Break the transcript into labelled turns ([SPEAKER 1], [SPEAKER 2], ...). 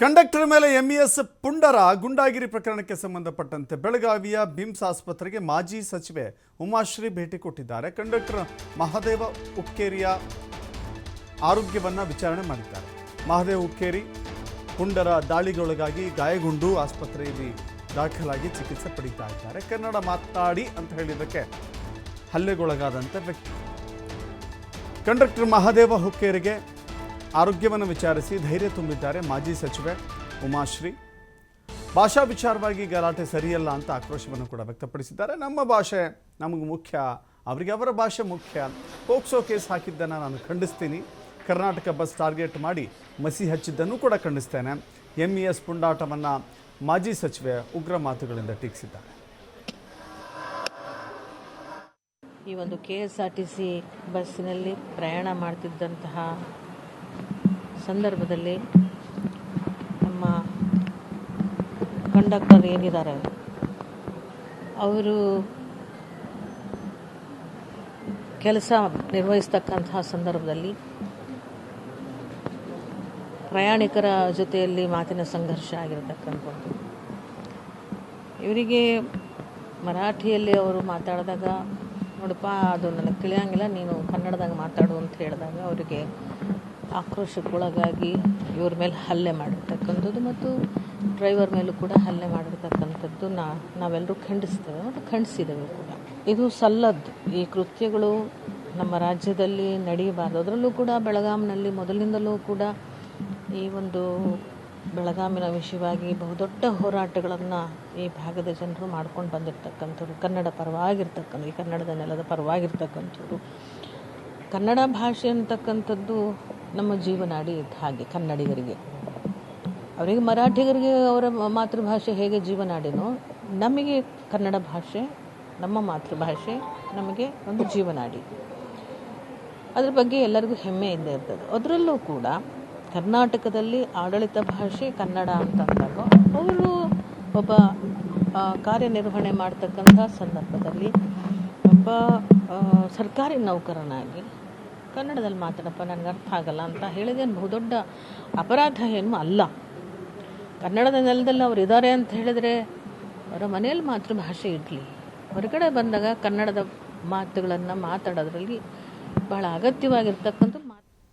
[SPEAKER 1] Conductor ಮೇಲೆ MES ಪುಂಡರ ಗುಂಡಾಗಿರಿ ಪ್ರಕರಣಕ್ಕೆ ಸಂಬಂಧಪಟ್ಟಂತೆ ಬೆಳಗಾವಿಯ ಬಿಮ್ಸ್ ಆಸ್ಪತ್ರೆಗೆ ಮಾಜಿ ಸಚಿವೆ ಉಮಾಶ್ರೀ ಭೇಟಿ ಕೊಟ್ಟಿದ್ದಾರೆ. ಕಂಡಕ್ಟರ್ ಮಹಾದೇವ ಉಕ್ಕೇರಿಯ ಆರೋಗ್ಯವನ್ನು ವಿಚಾರಣೆ ಮಾಡಿದ್ದಾರೆ. ಮಹದೇವ ಉಕ್ಕೇರಿ ಪುಂಡರ ದಾಳಿಗೊಳಗಾಗಿ ಗಾಯಗೊಂಡು ಆಸ್ಪತ್ರೆಯಲ್ಲಿ ದಾಖಲಾಗಿ ಚಿಕಿತ್ಸೆ ಪಡೀತಾ ಇದ್ದಾರೆ. ಕನ್ನಡ ಮಾತಾಡಿ ಅಂತ ಹೇಳಿದ್ದಕ್ಕೆ ಹಲ್ಲೆಗೊಳಗಾದಂಥ ವ್ಯಕ್ತಿ. ಕಂಡಕ್ಟರ್ ಮಹಾದೇವ ಹುಕ್ಕೇರಿಗೆ ಆರೋಗ್ಯವನ್ನು ವಿಚಾರಿಸಿ ಧೈರ್ಯ ತುಂಬಿದ್ದಾರೆ ಮಾಜಿ ಸಚಿವೆ ಉಮಾಶ್ರೀ. ಭಾಷಾ ವಿಚಾರವಾಗಿ ಗಲಾಟೆ ಸರಿಯಲ್ಲ ಅಂತ ಆಕ್ರೋಶವನ್ನು ಕೂಡ ವ್ಯಕ್ತಪಡಿಸಿದ್ದಾರೆ. ನಮ್ಮ ಭಾಷೆ ನಮಗೆ ಮುಖ್ಯ, ಅವರಿಗೆ ಅವರ ಭಾಷೆ ಮುಖ್ಯ. ಪೋಕ್ಸೋ ಕೇಸ್ ಹಾಕಿದ್ದನ್ನು ನಾನು ಖಂಡಿಸ್ತೀನಿ. ಕರ್ನಾಟಕ ಬಸ್ ಟಾರ್ಗೆಟ್ ಮಾಡಿ ಮಸಿ ಹಚ್ಚಿದ್ದನ್ನು ಕೂಡ ಖಂಡಿಸ್ತೇನೆ. ಎಂ ಇ ಎಸ್ ಪುಂಡಾಟವನ್ನು ಮಾಜಿ ಸಚಿವೆ ಉಗ್ರ ಮಾತುಗಳಿಂದ ಟೀಕಿಸಿದ್ದಾರೆ.
[SPEAKER 2] ಈ ಒಂದು K S R T C ಬಸ್ಸಿನಲ್ಲಿ ಪ್ರಯಾಣ ಮಾಡ್ತಿದ್ದಂತಹ ಸಂದರ್ಭದಲ್ಲಿ ನಮ್ಮ ಕಂಡಕ್ಟರ್ ಏನಿದ್ದಾರೆ, ಅವರು ಕೆಲಸ ನಿರ್ವಹಿಸ್ತಕ್ಕಂತಹ ಸಂದರ್ಭದಲ್ಲಿ ಪ್ರಯಾಣಿಕರ ಜೊತೆಯಲ್ಲಿ ಮಾತಿನ ಸಂಘರ್ಷ ಆಗಿರತಕ್ಕಂಥದ್ದು. ಇವರಿಗೆ ಮರಾಠಿಯಲ್ಲಿ ಅವರು ಮಾತಾಡಿದಾಗ, ನೋಡಪ್ಪ, ಅದು ನನಗೆ ತಿಳಿಯಂಗಿಲ್ಲ, ನೀನು ಕನ್ನಡದಾಗ ಮಾತಾಡು ಅಂತ ಹೇಳಿದಾಗ, ಅವರಿಗೆ ಆಕ್ರೋಶಕ್ಕೊಳಗಾಗಿ ಇವ್ರ ಮೇಲೆ ಹಲ್ಲೆ ಮಾಡಿರ್ತಕ್ಕಂಥದ್ದು ಮತ್ತು ಡ್ರೈವರ್ ಮೇಲೂ ಕೂಡ ಹಲ್ಲೆ ಮಾಡಿರ್ತಕ್ಕಂಥದ್ದು ನಾ, ನಾವೆಲ್ಲರೂ ಖಂಡಿಸ್ತೇವೆ ಮತ್ತು ಖಂಡಿಸಿದ್ದೇವೆ ಕೂಡ. ಇದು ಸಲ್ಲದ್ದು. ಈ ಕೃತ್ಯಗಳು ನಮ್ಮ ರಾಜ್ಯದಲ್ಲಿ ನಡೆಯಬಾರ್ದು. ಅದರಲ್ಲೂ ಕೂಡ ಬೆಳಗಾಂನಲ್ಲಿ ಮೊದಲಿಂದಲೂ ಕೂಡ ಈ ಒಂದು ಬೆಳಗಾಮಿನ ವಿಷಯವಾಗಿ ಬಹುದೊಡ್ಡ ಹೋರಾಟಗಳನ್ನು ಈ ಭಾಗದ ಜನರು ಮಾಡ್ಕೊಂಡು ಬಂದಿರತಕ್ಕಂಥವ್ರು. ಕನ್ನಡ ಪರವಾಗಿರ್ತಕ್ಕಂಥ ಈ ಕನ್ನಡದ ನೆಲದ ಪರವಾಗಿರ್ತಕ್ಕಂಥವ್ರು. ಕನ್ನಡ ಭಾಷೆ ಅಂತಕ್ಕಂಥದ್ದು ನಮ್ಮ ಜೀವನಾಡಿ ಹಾಗೆ ಕನ್ನಡಿಗರಿಗೆ. ಅವರಿಗೆ ಮರಾಠಿಗರಿಗೆ ಅವರ ಮಾತೃಭಾಷೆ ಹೇಗೆ ಜೀವನಾಡಿನೋ ನಮಗೆ ಕನ್ನಡ ಭಾಷೆ, ನಮ್ಮ ಮಾತೃಭಾಷೆ ನಮಗೆ ಒಂದು ಜೀವನಾಡಿ ಅದ್ರ ಬಗ್ಗೆ ಎಲ್ಲರಿಗೂ ಹೆಮ್ಮೆ ಇದ್ದೇ ಇರ್ತದೆ. ಅದರಲ್ಲೂ ಕೂಡ ಕರ್ನಾಟಕದಲ್ಲಿ ಆಡಳಿತ ಭಾಷೆ ಕನ್ನಡ ಅಂತ ಅಂದಾಗ ಅವರು ಒಬ್ಬ ಕಾರ್ಯನಿರ್ವಹಣೆ ಮಾಡ್ತಕ್ಕಂಥ ಸಂದರ್ಭದಲ್ಲಿ ಒಬ್ಬ ಸರ್ಕಾರಿ ನೌಕರನಾಗಿ ಕನ್ನಡದಲ್ಲಿ ಮಾತಾಡಪ್ಪ ನನಗೆ ಅರ್ಥ ಆಗಲ್ಲ ಅಂತ ಹೇಳಿದೇನು ಬಹುದೊಡ್ಡ ಅಪರಾಧ ಏನು ಅಲ್ಲ. ಕನ್ನಡದ ನೆಲದಲ್ಲಿ ಅವರು ಇದ್ದಾರೆ ಅಂತ ಹೇಳಿದರೆ ಅವರ ಮನೆಯಲ್ಲಿ ಮಾತೃಭಾಷೆ ಇರಲಿ. ಹೊರಗಡೆ ಬಂದಾಗ ಕನ್ನಡದ ಮಾತುಗಳನ್ನು ಮಾತಾಡೋದ್ರಲ್ಲಿ ಬಹಳ ಅಗತ್ಯವಾಗಿರ್ತಕ್ಕಂಥ